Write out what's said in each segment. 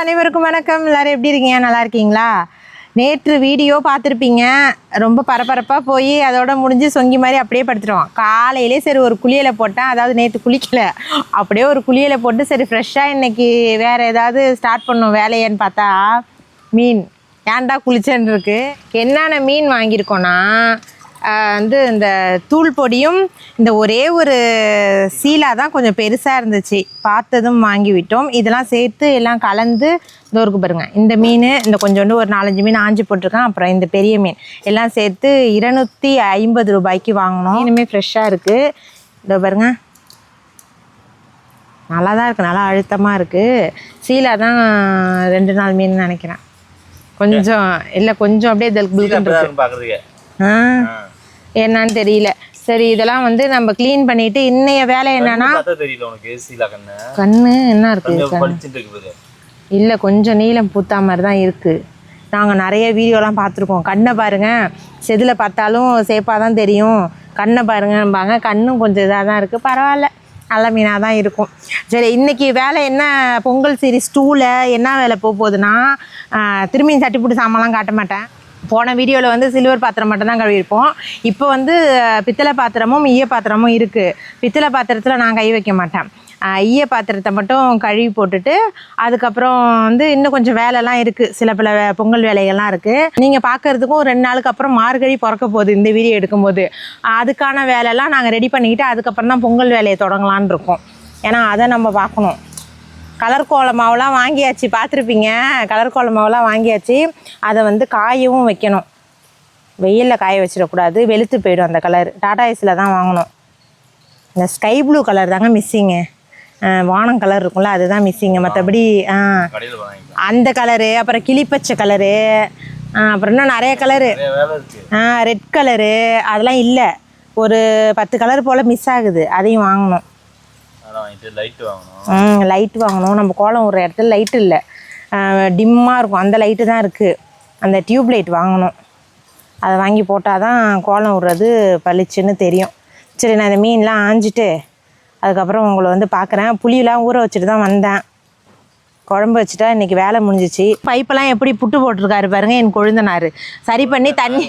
அனைவருக்கும் வணக்கம். எல்லாரும் எப்படி இருக்கீங்க? நல்லா இருக்கீங்களா? நேற்று வீடியோ பார்த்துருப்பீங்க. ரொம்ப பரபரப்பாக போய் அதோட முடிஞ்சு சொங்கி மாதிரி அப்படியே படுத்துருவோம் காலையிலே சரி ஒரு குளியலை போட்டேன். அதாவது நேற்று குளிக்கல. அப்படியே ஒரு குளியலை போட்டு சரி ஃப்ரெஷ்ஷாக இன்றைக்கி வேறு ஏதாவது ஸ்டார்ட் பண்ணும் வேலையன்னு பார்த்தா மீன். ஏன்டா குளிச்சேன்னு இருக்கு? என்னென்ன மீன் வாங்கியிருக்கோன்னா வந்து இந்த தூள் பொடியும் இந்த ஒரே ஒரு சீலா தான் கொஞ்சம் பெருசாக இருந்துச்சு. பார்த்ததும் வாங்கி விட்டோம். இதெல்லாம் சேர்த்து எல்லாம் கலந்து இந்த இருக்கு பாருங்க. இந்த மீன் இந்த கொஞ்சோண்டு ஒரு நாலஞ்சு மீன் ஆஞ்சி போட்டிருக்கேன் அப்புறம் இந்த பெரிய மீன். எல்லாம் சேர்த்து இருநூத்தி ஐம்பது ரூபாய்க்கு வாங்கினோம். இனிமேல் ஃப்ரெஷ்ஷாக இருக்குது இதோ பாருங்க. நல்லா தான் இருக்குது நல்லா அழுத்தமாக இருக்குது சீலா தான் ரெண்டு நாள் மீன் நினைக்கிறேன். கொஞ்சம் இல்லை கொஞ்சம் அப்படியே தல் ஆ. என்னன்னு தெரியல. சரி இதெல்லாம் வந்து நம்ம க்ளீன் பண்ணிட்டு இன்னைய வேலை என்னன்னா தெரியல உனக்கு சீலா கண்ணு. கண்ணு என்ன இருக்கு. இல்லை கொஞ்சம் நீளம் பூத்தா மாதிரி தான் இருக்கு. நாங்கள் நிறைய வீடியோலாம் பார்த்துருக்கோம். கண்ணை பாருங்க. செதில் பார்த்தாலும் சேப்பாக தான் தெரியும். கண்ணை பாருங்கம்பாங்க. கண்ணும் கொஞ்சம் இதாக தான் இருக்குது பரவாயில்ல. நல்ல மீனாக தான் இருக்கும். சரி இன்னைக்கு வேலை என்ன? பொங்கல் சீரிஸ் டூவில் என்ன வேலை போக போகுதுன்னா ஆஹ், திரும்பி சட்டிப்புட்டு சாமான்லாம் காட்ட மாட்டேன். போன வீடியோவில் வந்து சில்வர் பாத்திரம் மட்டும்தான் கழுவிருப்போம் இப்போ வந்து பித்தளை பாத்திரமும் ஈய பாத்திரமும் இருக்குது பித்தளை பாத்திரத்தில் நான் கை வைக்க மாட்டேன். ஈய பாத்திரத்தை மட்டும் கழுவி போட்டுட்டு அதுக்கப்புறம் வந்து இன்னும் கொஞ்சம் வேலைலாம் இருக்குது சில பல வே- பொங்கல் வேலைகள்லாம் இருக்குது நீங்கள் பார்க்கறதுக்கும் ரெண்டு நாளுக்கு அப்புறம் மார்கழி பிறக்க போகுது இந்த வீடியோ எடுக்கும்போது. அதுக்கான வேலைலாம் நாங்கள் ரெடி பண்ணிக்கிட்டு அதுக்கப்புறம் தான் பொங்கல் வேலையை தொடங்கலான் இருக்கோம். ஏன்னா அதை நம்ம பார்க்கணும். கலர் கோல மாவுலாம் வாங்கியாச்சு பார்த்துருப்பீங்க? கலர் கோல மாவுலாம் வாங்கியாச்சு. அதை வந்து காயவும் வைக்கணும். வெயிலில் காய வச்சிடக்கூடாது. வெளுத்து போயிடும் அந்த கலர் டாடா ஐஸில் தான் வாங்கணும். இந்த ஸ்கை ப்ளூ கலர் தாங்க மிஸ்ஸிங்கு வானம் கலர் இருக்கும்ல அதுதான் மிஸ்ஸிங்கு மற்றபடி அந்த கலரு அப்புறம் கிளிப்பச்சை கலரு அப்புறம் இன்னும் நிறைய கலரு ரெட் கலரு அதெல்லாம் இல்லை. ஒரு பத்து கலர் போல் மிஸ் ஆகுது. அதையும் வாங்கணும். வாங்கிட்டு லைட் வாங்கணும். ம் லைட் வாங்கணும். நம்ம கோலம் விடுற இடத்துல லைட் இல்லை. டிம்மாக இருக்கும். அந்த லைட்டு தான் இருக்குது அந்த டியூப் லைட் வாங்கணும். அதை வாங்கி போட்டால் தான் கோலம் விடுறது பளிச்சுன்னு தெரியும். சரி நான் இந்த மீன்லாம் ஆஞ்சிட்டு அதுக்கப்புறம் உங்களை வந்து பார்க்குறேன். புளியெலாம் ஊற வச்சுட்டு தான் வந்தேன். குழம்பு வச்சுட்டா இன்னைக்கு வேலை முடிஞ்சிச்சு. பைப்பெல்லாம் எப்படி புட்டு போட்டிருக்காரு பாருங்க என் கொழுந்தனார். சரி பண்ணி தண்ணி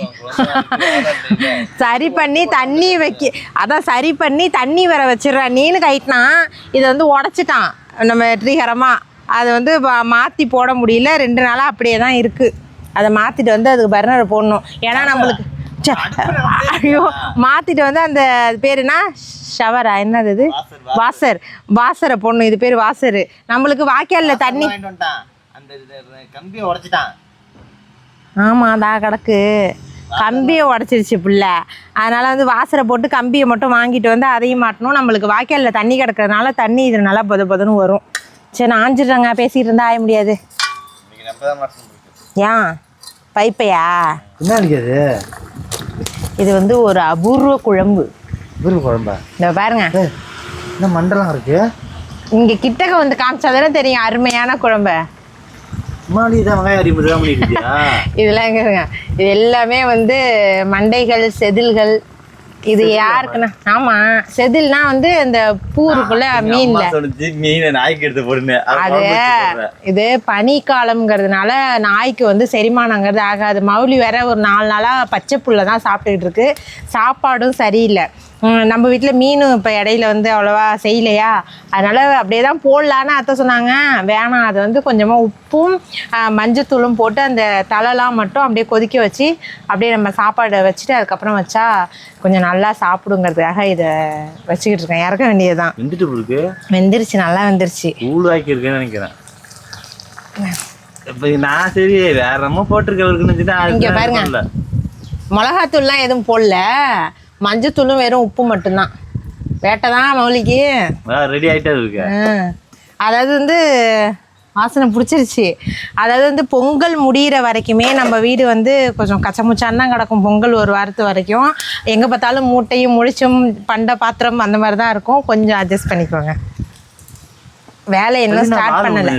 சரி பண்ணி தண்ணி வைக்க அதான் சரி பண்ணி தண்ணி வர வச்சிடுறான் நீனு கைட்டினா இதை வந்து உடச்சிட்டான். நம்ம வெற்றிகரமாக அதை வந்து மாற்றி போட முடியல. ரெண்டு நாளாக அப்படியே தான் இருக்குது அதை மாற்றிட்டு வந்து அதுக்கு பர்னர் போடணும். ஏன்னா நம்மளுக்கு ஐயோ மாற்றிட்டு வந்து அந்த அது பேர் என்ன? ஷவரா என்னது இது? வாசர் வாசரை. போடணும் இது பேர் வாசர். நம்மளுக்கு வாய்க்காலில் தண்ணி ஆமாம் அதான் கிடக்கு. கம்பியை உடச்சிருச்சு புள்ள. அதனால் வந்து வாசரை போட்டு கம்பியை மட்டும் வாங்கிட்டு வந்து அதையும் மாட்டணும். நம்மளுக்கு வாய்க்காலில் தண்ணி கிடக்கிறதுனால தண்ணி இது நல்லா பொத பொதன்னு வரும். சரி நான் ஆஞ்சிடுறேங்க பேசிகிட்டு இருந்தா ஆய முடியாது. தான் ஏன்? பைப்பையா? என்ன இது வந்து ஒரு அபூர்வ குழம்பு. விரும்பு குழம்பா? இந்த பாருங்க. என்ன மண்டலம் இருக்கு? இங்கே கிட்டக்க வந்து காமிச்சாதானே தெரியும் அருமையான குழம்பு. முன்னாடி தான் வெங்காயம் இதெல்லாம் இது எல்லாமே வந்து மண்டைகள் செதில்கள் இது யாருக்குன்னா? ஆமா. செதில்னா வந்து இந்த பூ மீன்ல. சொல்லிச்சு மீனை நாய்க்கு எடுத்து போடுன்னு. அது. இது பனிக்காலம்ங்கிறதுனால நாய்க்கு வந்து செரிமானங்கிறது ஆகாது. மௌலி வேற ஒரு நாலு நாளாக பச்சை புல்லை தான் சாப்பிட்டுக்கிட்டு இருக்கு. சாப்பாடும் சரியில்லை. நம்ம வீட்டில் மீன் இப்போ இடையில வந்து அவ்வளோவா செய்யலையா? அதனால அப்படியே தான் போடலான்னு அத்தை சொன்னாங்க. வேணாம் அது வந்து கொஞ்சமாக உப்பும் மஞ்சத்தூளும் போட்டு அந்த தலைலாம் மட்டும் அப்படியே கொதிக்க வச்சு அப்படியே நம்ம சாப்பாடை வச்சுட்டு அதுக்கப்புறம் வச்சா கொஞ்சம் நல்லா சாப்பிடுங்கிறதுக்காக இதை வச்சுக்கிட்டு இருக்கேன். இறக்க வெந்துட்டு இருக்கு? வெந்துருச்சு நல்லா வெந்துருச்சு. ஊழ் ஆக்கி இருக்கேன்னு நினைக்கிறேன். இப்ப நான் சரி வேற நம்ம போட்டிருக்கவருக்குன்னு நினைச்சிட்டு இங்க பாருங்க. மிளகாத்தூள்லாம் எதுவும் போடல. மஞ்சத்தூளும் வெறும் உப்பு மட்டும்தான். வேட்டை தான் மௌலிக்கு ரெடி ஆயிட்டே இருக்கு. அதாவது வந்து வாசனை பிடிச்சிருச்சு. அதாவது வந்து பொங்கல் முடியிற வரைக்குமே நம்ம வீடு வந்து கொஞ்சம் கச்சமுச்சான் தான் கிடக்கும். பொங்கல் ஒரு வாரத்து வரைக்கும். எங்கே பார்த்தாலும் மூட்டையும் முழிச்சும் பண்ட பாத்திரம் அந்த மாதிரி தான் இருக்கும். கொஞ்சம் அட்ஜஸ்ட் பண்ணிக்கோங்க. வேலை என்ன ஸ்டார்ட் பண்ணலை.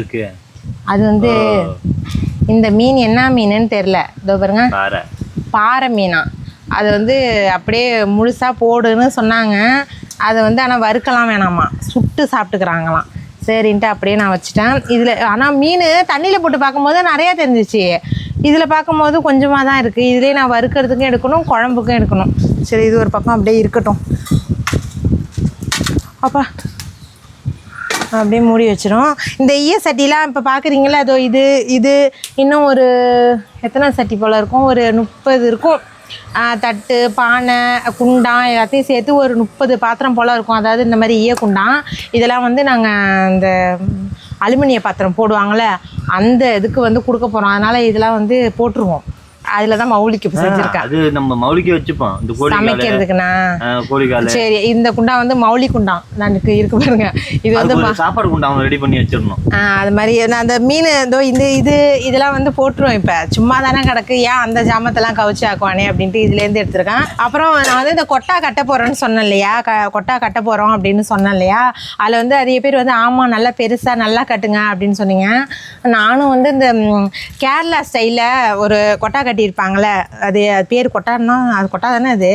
அது வந்து இந்த மீன் என்ன மீனுன்னு தெரில இதோ பாருங்க. பாறை மீனா. அது வந்து அப்படியே முழுசாக போடுன்னு சொன்னாங்க. அதை வந்து ஆனால் வறுக்கலாம் வேணாமா. சுட்டு சாப்பிட்டுக்கிறாங்களாம். சரின்ட்டு அப்படியே நான் வச்சுட்டேன். இதில் ஆனால் மீன் தண்ணியில் போட்டு பார்க்கும்போது நிறையா தெரிஞ்சிச்சு. இதில் பார்க்கும்போது கொஞ்சமாக தான் இருக்குது இதுலேயே நான் வறுக்கிறதுக்கும் எடுக்கணும் குழம்புக்கும் எடுக்கணும். சரி இது ஒரு பக்கம் அப்படியே இருக்கட்டும். அப்பா அப்படியே மூடி வச்சிரும். இந்த ஈய சட்டிலாம் இப்போ பார்க்குறீங்களா அதோ இது இது இன்னும் ஒரு எத்தனை சட்டி போல் இருக்கும்? ஒரு முப்பது இருக்கும். தட்டு பானை குண்டான் எல்லாத்தையும் சேர்த்து ஒரு முப்பது பாத்திரம் போல் இருக்கும். அதாவது இந்த மாதிரி ஈய குண்டான் இதெல்லாம் வந்து நாங்கள் இந்த அலுமினிய பாத்திரம் போடுவாங்கள்ல அந்த இதுக்கு வந்து கொடுக்க போகிறோம் அதனால் இதெல்லாம் வந்து போட்டுருவோம். அதில் தான் மௌலிக்கு செஞ்சுருக்கேன் அது நம்ம மௌலிக்கே வச்சுப்போம். இந்த கோழி சமைக்கிறதுக்குண்ணா? கோழி காலு. சரி இந்த குண்டா வந்து மௌலி குண்டான் நான் இருக்கு பாருங்க. இது வந்து சாப்பாடு குண்டா ரெடி பண்ணி வச்சிடணும். அது மாதிரி நான் அந்த மீன் இதோ இந்த இது இதெல்லாம் வந்து போட்டுருவோம் இப்போ. சும்மா தானே கிடக்கு. ஏன் அந்த ஜாமத்தெல்லாம் கவிச்சு ஆக்குவானே அப்படின்ட்டு இதுலேருந்து எடுத்திருக்கேன். அப்புறம் நான் வந்து இந்த கொட்டா கட்ட போகிறேன்னு சொன்னேன் இல்லையா? க கொட்டா கட்ட போகிறோம் அப்படின்னு சொன்னேன் இல்லையா? அதில் வந்து நிறைய பேர் வந்து ஆமாம் நல்லா பெருசாக நல்லா கட்டுங்க அப்படின்னு சொன்னீங்க. நானும் வந்து இந்த கேரளா ஸ்டைலில் ஒரு கொட்டா கட்டியிருப்பாங்களே அது அது பேர் கொட்டான்னா அது கொட்டா தானே அது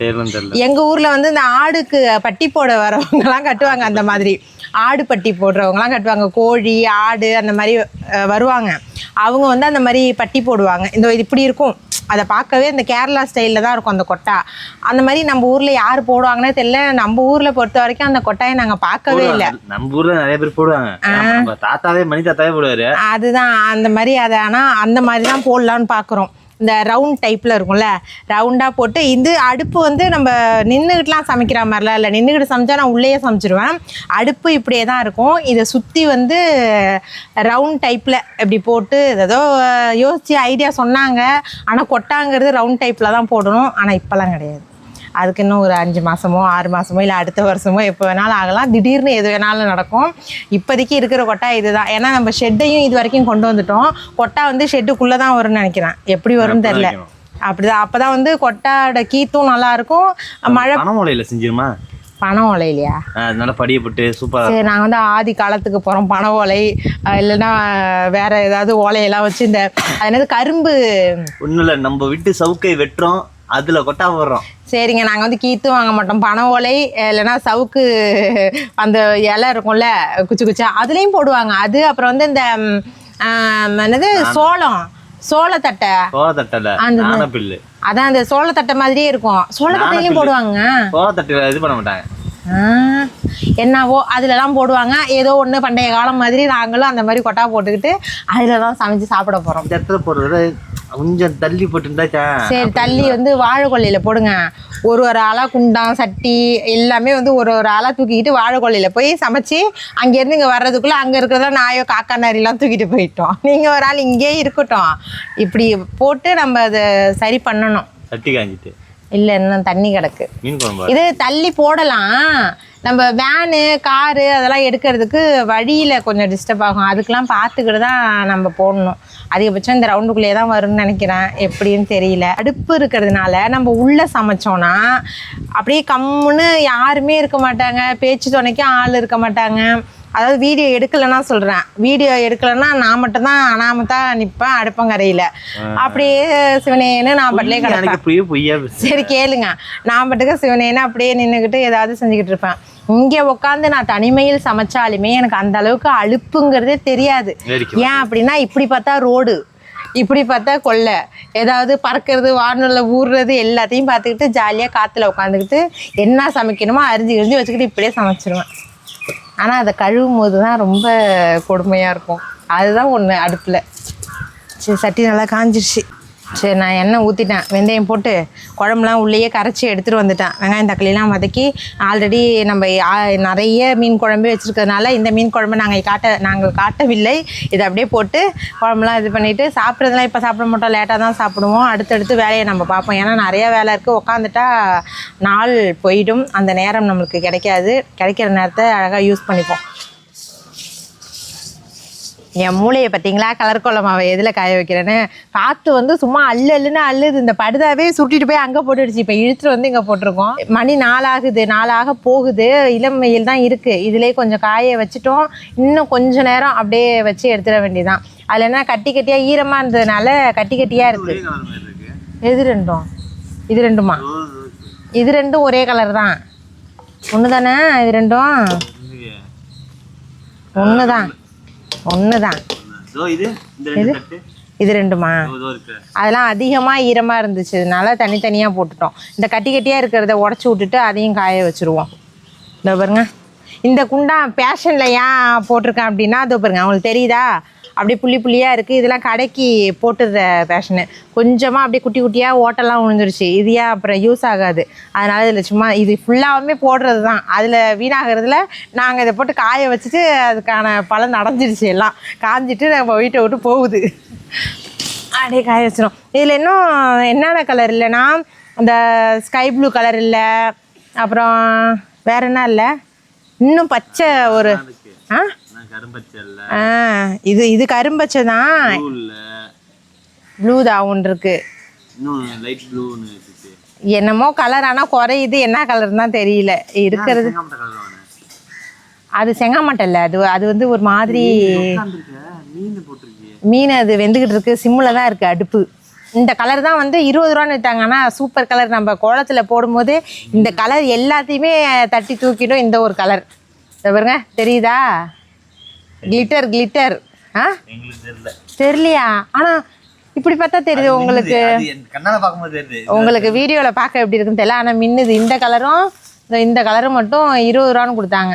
தெரியல. எங்கள் ஊரில் வந்து இந்த ஆடுக்கு பட்டி போட வரவங்கலாம் கட்டுவாங்க அந்த மாதிரி. ஆடு பட்டி போடுறவங்கலாம் கட்டுவாங்க கோழி ஆடு அந்த மாதிரி அஹ், வருவாங்க. அவங்க வந்து அந்த மாதிரி பட்டி போடுவாங்க. இந்த இது இப்படி இருக்கும். அதை பார்க்கவே இந்த கேரளா ஸ்டைலில் தான் இருக்கும் அந்த கொட்டா. அந்த மாதிரி நம்ம ஊரில் யார் போடுவாங்கன்னே தெரியல. நம்ம ஊரில் பொறுத்த வரைக்கும் அந்த கொட்டாயை நாங்கள் பார்க்கவே இல்லை. போடுவாங்க. நம்ம ஊர்ல நிறைய பேர் போடுவாங்க. நம்ம தாத்தாவே மணி தாத்தாவே போடுவாரு. அதுதான் அந்த மாதிரி அதை ஆனால் அந்த மாதிரி தான் போடலான்னு பார்க்குறோம். இந்த ரவுண்ட் டைப்பில் இருக்கும்ல ரவுண்டாக போட்டு இது அடுப்பு வந்து நம்ம நின்றுக்கிட்டுலாம் சமைக்கிற மாதிரிலாம் இல்லை. நின்றுக்கிட்டு சமைச்சா நான் உள்ளேயே சமைச்சிருவேன். அடுப்பு இப்படியே தான் இருக்கும். இதை சுற்றி வந்து ரவுண்ட் டைப்பில் இப்படி போட்டு ஏதோ யோசித்து ஐடியா சொன்னாங்க. ஆனால் கொட்டாங்கிறது ரவுண்ட் டைப்பில் தான் போடணும். ஆனால் இப்போல்லாம் கிடையாது. அதுக்கு இன்னும் ஒரு அஞ்சு மாதமோ ஆறு மாதமோ இல்லை அடுத்த வருஷமோ எப்போ வேணாலும் ஆகலாம். திடீர்னு எது வேணாலும் நடக்கும். இப்போதைக்கு இருக்கிற கொட்டா இதுதான். ஏன்னா நம்ம ஷெட்டையும் இது வரைக்கும் கொண்டு வந்துட்டோம். கொட்டா வந்து ஷெட்டுக்குள்ளே தான் வரும்னு நினைக்கிறேன். எப்படி வரும்னு தெரில. அப்படிதான். அப்போ தான் வந்து கொட்டாவோட கீத்தும் நல்லா இருக்கும். மழை பனமோலையில செஞ்சிருமா? பணம் ஓலையிலையா? அதனால படியப்பட்டு சூப்பரா சரி நாங்கள் வந்து ஆதி காலத்துக்கு போகிறோம் பனை ஓலை இல்லைன்னா வேற ஏதாவது ஓலையெல்லாம் வச்சு இந்த அது என்னது கரும்பு. ஒண்ணும் இல்ல. நம்ம விட்டு சவுக்கை வெட்டுறோம். அதுல கொட்டா போடுறோம். சரிங்க நாங்கள் வந்து கீத்து வாங்க மாட்டோம். பனை ஓலை இல்லைன்னா சவுக்கு அந்த இலை இருக்கும்ல குச்சி குச்சா அதுலேயும் போடுவாங்க. அது அப்புறம் வந்து இந்த என்னது? சோளம் சோளத்தட்டை அந்த- நானப்பில்லு அதான் அந்த சோளத்தட்டை மாதிரியே இருக்கும். சோளத்தட்டையிலையும் போடுவாங்க? சோளத்தட்டுல இது பண்ண மாட்டாங்க. என்னவோ அதுலலாம் போடுவாங்க. ஏதோ ஒன்று பண்டைய காலம் மாதிரி நாங்களும் அந்த மாதிரி கொட்டா போட்டுக்கிட்டு அதில் தான் சமைச்சு சாப்பிட போகிறோம் கொஞ்சம் தள்ளி போட்டுருந்தாச்சா? சரி தள்ளி வந்து வாழைக்கொல்லையில் போடுங்க. ஒரு ஒரு ஆளாக குண்டான் சட்டி எல்லாமே வந்து ஒரு ஒரு ஆளாக தூக்கிக்கிட்டு வாழைக்கொல்லையில் போய் சமைச்சு அங்கேருந்து இங்கே வர்றதுக்குள்ளே அங்கே இருக்கிறதா நாயோ காக்கா நரிலாம் தூக்கிட்டு போயிட்டோம். நீங்கள் ஒரு ஆள் இங்கேயே இருக்கட்டும். இப்படி போட்டு நம்ம அதை சரி பண்ணணும். தட்டி காஞ்சிட்டு. இல்லை இன்னும் தண்ணி கிடக்கு. இது தள்ளி போடலாம். நம்ம வேனு காரு அதெல்லாம் எடுக்கிறதுக்கு வழியில் கொஞ்சம் டிஸ்டர்ப் ஆகும். அதுக்கெலாம் பார்த்துக்கிட்டு தான் நம்ம போடணும். அதிகபட்சம் இந்த ரவுண்டுக்குள்ளேயே தான் வரும்னு நினைக்கிறேன். எப்படின்னு தெரியல. அடுப்பு இருக்கிறதுனால நம்ம உள்ளே சமைச்சோன்னா அப்படியே கம்முன்னு யாருமே இருக்க மாட்டாங்க. பேச்சு துணைக்கும் ஆள் இருக்க மாட்டாங்க. அதாவது வீடியோ எடுக்கலைன்னா சொல்கிறேன் வீடியோ எடுக்கலைன்னா நான் மட்டும்தான் அனாமத்தா நிற்பேன் அடுப்பங்கரையில் அப்படியே சிவனேன்னு நான் பட்டிலே கிடப்பேன். சரி கேளுங்க. நான் பாட்டுக்கு சிவனேன்னு அப்படியே நின்றுக்கிட்டு ஏதாவது செஞ்சுக்கிட்டு இருப்பேன். இங்கே உட்காந்து நான் தனிமையில் சமைச்சாலுமே எனக்கு அந்த அளவுக்கு அலுப்புங்கிறதே தெரியாது. ஏன் அப்படின்னா இப்படி பார்த்தா ரோடு இப்படி பார்த்தா கொல்லை ஏதாவது பறக்கிறது வானூரில் ஊறுறது எல்லாத்தையும் பார்த்துக்கிட்டு ஜாலியாக காற்றுல உட்காந்துக்கிட்டு என்ன சமைக்கணுமோ அரிஞ்சு கிரிஞ்சு வச்சுக்கிட்டு இப்படியே சமைச்சிருவேன். ஆனால் அதை கழுவும் போது தான் ரொம்ப கொடுமையாக இருக்கும். அதுதான் ஒன்று அடுப்பில். சரி சட்டி நல்லா காஞ்சிருச்சு. சரி நான் எண்ணெய் ஊற்றிட்டேன் வெந்தயம் போட்டு குழம்புலாம் உள்ளேயே கரைச்சி எடுத்துகிட்டு வந்துட்டேன். வெங்காயம் தக்காளிலாம் வதக்கி ஆல்ரெடி நம்ம நிறைய மீன் குழம்பு வச்சுருக்கிறதுனால இந்த மீன் குழம்பு நாங்கள் காட்ட நாங்கள் காட்டவில்லை. இதை அப்படியே போட்டு குழம்புலாம் இது பண்ணிவிட்டு சாப்பிட்றதுலாம் இப்போ சாப்பிட மாட்டோம். லேட்டாக தான் சாப்பிடுவோம். அடுத்தடுத்து வேலையை நம்ம பார்ப்போம். ஏன்னா நிறையா வேலை இருக்குது உட்காந்துட்டா நாள் போயிடும். அந்த நேரம் நம்மளுக்கு கிடைக்காது. கிடைக்கிற நேரத்தை அழகாக யூஸ் பண்ணிப்போம். என் மூளையை பார்த்தீங்களா? கலர் குழம்பாவை எதில் காய வைக்கிறேன்னு? காற்று வந்து சும்மா அள்ளு அள்ளுன்னு அள்ளுது. இந்த படுதாவே சுட்டிட்டு போய் அங்கே போட்டுடுச்சு. இப்போ இழுத்துட்டு வந்து இங்கே போட்டிருக்கோம். மணி நாளாகுது நாளாக போகுது. இளம் வெயில் தான் இருக்குது இதிலே கொஞ்சம் காய வச்சுட்டோம். இன்னும் கொஞ்ச நேரம் அப்படியே வச்சு எடுத்துட வேண்டியதான் அதில் என்ன கட்டி கட்டியாக ஈரமாக இருந்ததுனால கட்டி கட்டியாக இருக்குது எது ரெண்டும்? இது ரெண்டுமா? இது ரெண்டும் ஒரே கலர் தான். ஒன்று தானே இது ரெண்டும்? ஒன்று தான் ஒன்று தான் இதோ ரெண்டுமா? அதெல்லாம் அதிகமாக ஈரமாக இருந்துச்சு. அதனால தனித்தனியாக போட்டுட்டோம். இந்த கட்டி கட்டியாக இருக்கிறத உடச்சி விட்டுட்டு அதையும் காய வச்சுருவோம். இதோ பாருங்க. இந்த குண்டா பேஷனில் ஏன் போட்டிருக்கேன் அப்படின்னா இதோ பாருங்க. அவங்களுக்கு தெரியுதா? அப்படியே புள்ளி புள்ளியாக இருக்குது இதெல்லாம் கடைக்கு போட்டுற ஃபேஷனு கொஞ்சமாக அப்படியே குட்டி குட்டியாக ஓட்டெல்லாம் விழுந்துருச்சு இது ஏன் அப்புறம் யூஸ் ஆகாது? அதனால் இதில் சும்மா இது ஃபுல்லாகவுமே போடுறது தான் அதில் வீணாகிறதுல நாங்கள் இதை போட்டு காய வச்சுட்டு அதுக்கான பலன் நடந்துருச்சு எல்லாம். காஞ்சிட்டு நம்ம வீட்டை விட்டு போகுது. அப்படியே காய வச்சிடும் இதில் இன்னும் என்னென்ன கலர் இல்லைன்னா இந்த ஸ்கை ப்ளூ கலர் இல்லை. அப்புறம் வேற என்ன இல்லை? இன்னும் பச்சை ஒரு ஆ? இது இது கரும்பச்சை தான் ப்ளூ தான் ஒன்று இருக்கு. என்னமோ கலர் ஆனால் குறையுது. என்ன கலர் தான் தெரியல இருக்கிறது. அது செங்காமட்டை இல்லை. அது அது வந்து ஒரு மாதிரி மீன் அது வெந்துக்கிட்டு இருக்கு. சிம்மில் தான் இருக்குது அடுப்பு. இந்த கலர் தான் வந்து இருபது ரூபான்னு விற்றாங்க ஆனால் சூப்பர் கலர் நம்ம கோலத்தில் போடும்போது இந்த கலர் எல்லாத்தையுமே தட்டி தூக்கிடும் இந்த ஒரு கலர். பாருங்க. தெரியுதா? கிளிட்டர் கிளிட்டர் ஆ? தெரியலையா? ஆனால் இப்படி பார்த்தா தெரியுது உங்களுக்கு. உங்களுக்கு வீடியோவில் பார்க்க எப்படி இருக்குன்னு தெரியல. ஆனால் மின்னுது. இந்த கலரும் இந்த- இந்த கலரும் மட்டும் இருபது ரூபான்னு கொடுத்தாங்க.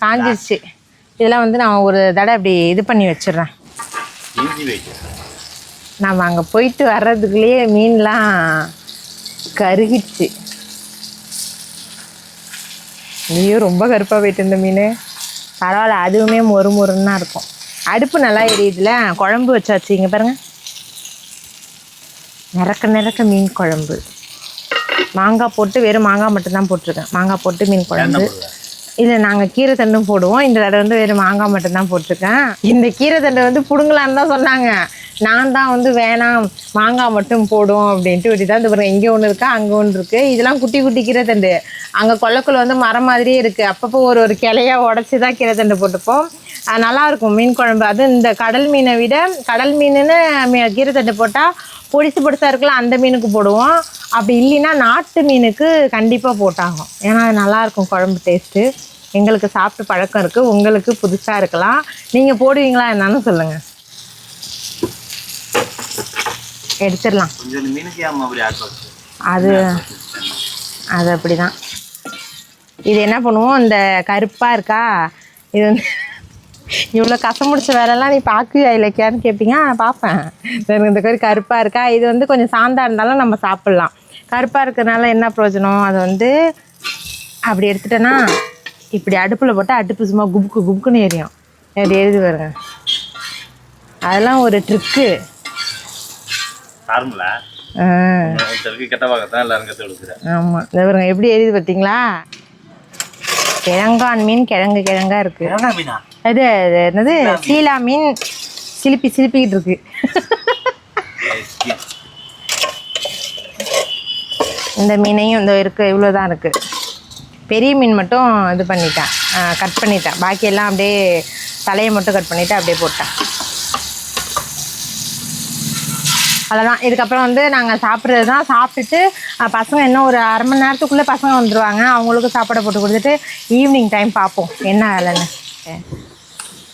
காஞ்சிருச்சு. இதெல்லாம் வந்து நான் ஒரு தடவை அப்படி இது பண்ணி வச்சிடுறேன். நம்ம அங்கே போயிட்டு வர்றதுக்குள்ளேயே மீன்லாம் கருகிடுச்சு. ஐயோ ரொம்ப கருப்பாக போயிட்டு இந்த மீன். பரவாயில்ல அதுவுமே மொறு மொறுன்னு தான் இருக்கும். அடுப்பு நல்லா எரியுதுல குழம்பு வச்சாச்சு இங்கே பாருங்க. நிறக்க நிறக்க மீன் குழம்பு. மாங்காய் போட்டு வெறும் மாங்காய் மட்டும்தான் போட்டிருக்கேன். மாங்காய் போட்டு மீன் குழம்பு. இல்லை நாங்கள் கீரை தண்டும் போடுவோம். இந்த தடவை வந்து வெறும் மாங்காய் மட்டும்தான் போட்டிருக்கேன். இந்த கீரை தண்டை வந்து பிடுங்கலான்னு தான் சொன்னாங்க. நான் தான் வந்து வேணாம் மாங்காய் மட்டும் போடும் அப்படின்ட்டு இப்படி தான் இந்த பாருங்க இங்கே ஒன்று இருக்கா அங்கே ஒன்று இருக்குது இதெல்லாம் குட்டி குட்டி கீரை தண்டு அங்கே கொல்லக்குள்ள வந்து மரம் மாதிரியே இருக்குது அப்பப்போ ஒரு ஒரு கிளையாக உடச்சி தான் கீரை தண்டு போட்டுப்போம். அது நல்லாயிருக்கும் மீன் குழம்பு. அது இந்த கடல் மீனை விட கடல் மீனுன்னு கீரைத்தண்டு கீரை தண்டு போட்டால் பொடிசு பொடிசாக இருக்கலாம் அந்த மீனுக்கு போடுவோம். அப்படி இல்லைன்னா நாட்டு மீனுக்கு கண்டிப்பாக போட்டாகும் ஏன்னா அது நல்லாயிருக்கும் குழம்பு டேஸ்ட்டு எங்களுக்கு சாப்பிட்டு பழக்கம் இருக்குது உங்களுக்கு புதுசாக இருக்கலாம். நீங்கள் போடுவீங்களா என்னன்னு சொல்லுங்கள் எடுத்துடலாம். அது அது அப்படி தான் இது என்ன பண்ணுவோம்? இந்த கருப்பாக இருக்கா? இது வந்து இவ்வளோ கசம் முடிச்ச வேலைலாம் நீ பார்க்குவியா இலக்கியான்னு கேட்பீங்க நான் பார்ப்பேன் எனக்கு இந்த மாதிரி கருப்பாக இருக்கா? இது வந்து கொஞ்சம் சாந்தா இருந்தாலும் நம்ம சாப்பிட்லாம். கருப்பாக இருக்கிறதுனால என்ன பிரயோஜனம்? அது வந்து அப்படி எடுத்துட்டேன்னா இப்படி அடுப்பில் போட்டால் அடுப்பு சும்மா குபுக்கு குபுக்குன்னு எரியும். அப்படி எழுதி வருங்க அதெல்லாம் ஒரு ட்ரிக்கு நார்மலா ஒருத்தருக்கு கெட்ட பார்க்கத்தான் எல்லாரும் கற்று கொடுக்குறேன் ஆமாம் இந்த பாருங்க எப்படி எரியுது பார்த்தீங்களா? கிழங்கான் மீன் கிழங்கு கிழங்கா இருக்கு. அது அது என்னது? சீலா மீன். சிலிப்பி சிலிப்பிக்கிட்டு இருக்கு. இந்த மீனையும் இந்த இருக்கு இவ்வளோ தான் இருக்கு. பெரிய மீன் மட்டும் இது பண்ணிட்டேன். கட் பண்ணிட்டேன். பாக்கி எல்லாம் அப்படியே தலையை மட்டும் கட் பண்ணிட்டு அப்படியே போட்டேன். அவ்வளோதான் இதுக்கப்புறம் வந்து நாங்கள் சாப்பிட்றது தான் சாப்பிட்டுட்டு பசங்க இன்னும் ஒரு அரை மணி நேரத்துக்குள்ளே பசங்க வந்துடுவாங்க அவங்களுக்கு சாப்பாடை போட்டு கொடுத்துட்டு ஈவினிங் டைம் பார்ப்போம். என்ன வேலைன்னு.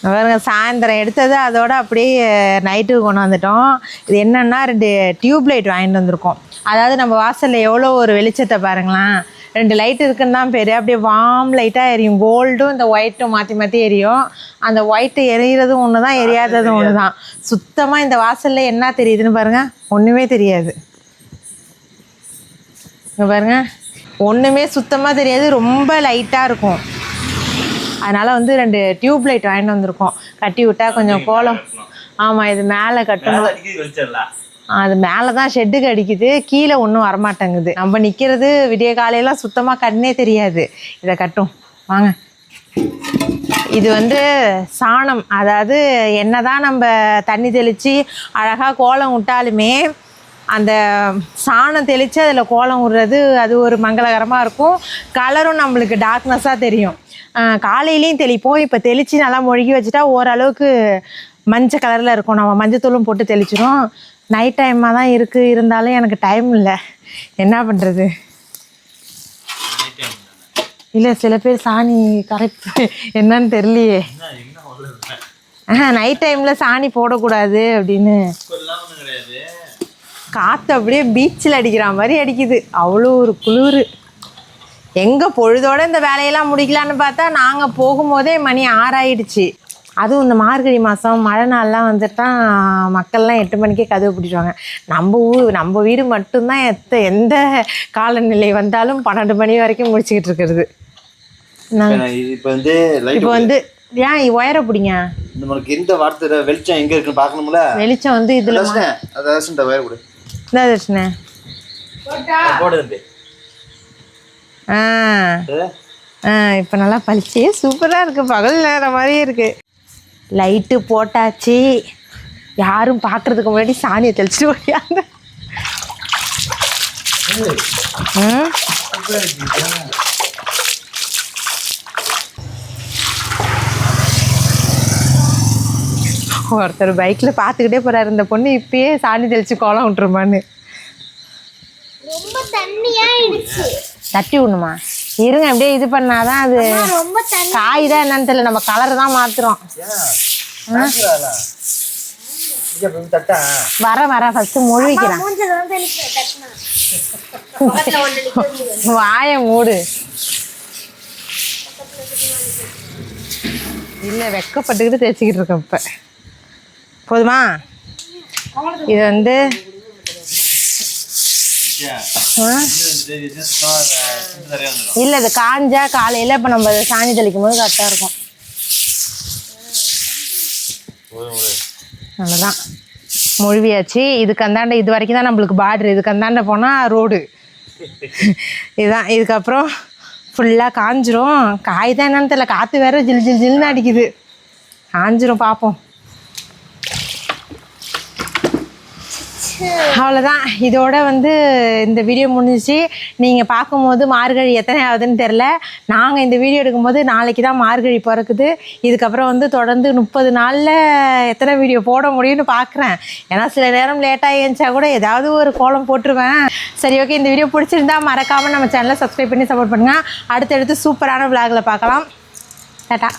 பாருங்க சாயந்தரம் எடுத்தது அதோட அப்படியே நைட்டுக்கு கொண்டு வந்துட்டோம். இது என்னென்னா ரெண்டு டியூப் லைட் வாங்கிட்டு வந்திருக்கோம். அதாவது நம்ம வாசலில் எவ்வளோ ஒரு வெளிச்சத்தை பாருங்களேன். ரெண்டு லைட் இருக்குன்னு தான் பேர். அப்படியே வார்ம் லைட்டாக எரியும். கோல்டும் இந்த ஒயிட்டும் மாற்றி மாற்றி எரியும். அந்த ஒயிட்டு எரியறதும் ஒன்று தான் எரியாததும் ஒன்று தான் சுத்தமாக இந்த வாசலில் என்ன தெரியுதுன்னு பாருங்கள் ஒன்றுமே தெரியாது. இங்க பாருங்க. ஒன்றுமே சுத்தமாக தெரியாது. ரொம்ப லைட்டாக இருக்கும். அதனால் வந்து ரெண்டு டியூப் லைட் வாங்கிட்டு வந்திருக்கோம். கட்டி விட்டா கொஞ்சம் கோலம். ஆமாம் இது மேலே கட்டணும். அது மேலே தான் ஷெட்டுக்கு அடிக்குது கீழே ஒன்றும் வரமாட்டேங்குது. நம்ம நிற்கிறது விடிய காலையெல்லாம் சுத்தமாக கண்ணே தெரியாது. இதை கட்டும். வாங்க. இது வந்து சாணம். அதாவது என்ன தான் நம்ம தண்ணி தெளித்து அழகாக கோலம் விட்டாலுமே அந்த சாணம் தெளித்து அதில் கோலம் விடுறது அது ஒரு மங்களகரமாக இருக்கும். கலரும் நம்மளுக்கு டார்க்னஸாக தெரியும். காலையிலையும் தெளிப்போம். இப்போ தெளித்து நல்லா மொழுகி வச்சுட்டா ஓரளவுக்கு மஞ்சள் கலரில் இருக்கும். நம்ம மஞ்சத்தூளும் போட்டு தெளிச்சிடும் நைட் டைமாக தான் இருக்குது இருந்தாலும் எனக்கு டைம் இல்லை. என்ன பண்ணுறது இல்லை சில பேர் சாணி கரெக்ட் என்னன்னு தெரியலையே. ஆ நைட் டைமில் சாணி போடக்கூடாது அப்படின்னு. காற்று அப்படியே பீச்சில் அடிக்கிற மாதிரி அடிக்குது. அவ்வளோ ஒரு குளிர். எங்கே பொழுதோடு இந்த வேலையெல்லாம் முடிக்கலான்னு பார்த்தா நாங்கள் போகும்போதே மணி ஆறாயிடுச்சு. அதுவும் இந்த மார்கழி மாதம் மழை நாள்லாம் வந்துட்டா மக்கள்லாம் எட்டு மணிக்கே கதவு பிடிச்சிடுவாங்க நம்ம ஊர் நம்ம வீடு மட்டும்தான் எத்த எந்த காலநிலை வந்தாலும் பன்னெண்டு மணி வரைக்கும் முடிச்சுக்கிட்டு இருக்கிறது. இப்போ வந்து லைட் இப்போ வந்து ஏன் உயர பிடிங்க? இந்த உனக்கு எந்த வார்த்தை வெளிச்சம் எங்க இருக்குன்னு பார்க்கணும்ல? வெளிச்சம் வந்து இதில் தர்ஷனே, அது தர்ஷன்ட்ட வயர் கொடு. இந்த தர்ஷனே போடு தம்பி. ஆ. ஆ இப்போ நல்லா பளிச்சு சூப்பராக இருக்குது பகல் நேரம் மாதிரியே இருக்குது லைட்டு போட்டாச்சு. யாரும் பார்க்கறதுக்கு முன்னாடி சாணியை தெளிச்சிட்டு ஓடியாங்க ஒருத்தர் பைக்கில் பார்த்துக்கிட்டே போகிறாரு இந்த பொண்ணு இப்பயே சாணி தெளிச்சு கோலம் விட்டுருமான்னு. தட்டி விடணுமா? இருங்க அப்படியே இது பண்ணாதான் அது ரொம்ப தண்ணி காய் தான் என்னன்னு தெரியல நம்ம கலர் தான் மாத்துறோம். வர வர ஃபர்ஸ்ட் நிக்குது. வாய மூடு. இல்ல வெக்கப்பட்டுக்கிட்டு தேய்ச்சிக்கிட்டு இருக்கேன் இப்ப. போதுமா? இது வந்து? இல்ல இது காஞ்சா காலையில இப்ப நம்ம சாணி தெளிக்கும் போது கரெக்டா இருக்கும். அவ்வளோதான் மொழிவியாச்சு. இதுக்கு அந்தாண்ட இது வரைக்கும் தான் நம்மளுக்கு பார்டர் இதுக்கு அந்தாண்ட போனால் ரோடு இதுதான் இதுக்கப்புறம் ஃபுல்லாக காஞ்சிரும். காய் தான் என்னன்னு தெரியல. காற்று வேற ஜில் ஜில் ஜில்னு அடிக்குது. காஞ்சிரும் பார்ப்போம் அவ்வளோதான் இதோட வந்து இந்த வீடியோ முடிஞ்சிச்சு. நீங்கள் பார்க்கும்போது மார்கழி எத்தனை ஆகுதுன்னு தெரில நாங்கள் இந்த வீடியோ எடுக்கும்போது நாளைக்கு தான் மார்கழி பிறக்குது. இதுக்கப்புறம் வந்து தொடர்ந்து முப்பது நாளில் எத்தனை வீடியோ போட முடியும்னு பார்க்குறேன் ஏன்னா சில நேரம் லேட்டாக ஏஞ்சா கூட ஏதாவது ஒரு கோலம் போட்டுருவேன். சரி ஓகே இந்த வீடியோ பிடிச்சிருந்தா மறக்காமல் நம்ம சேனலை சப்ஸ்கிரைப் பண்ணி சப்போர்ட் பண்ணுங்கள் அடுத்தடுத்து சூப்பரான விளாகில் பார்க்கலாம். டாட்டா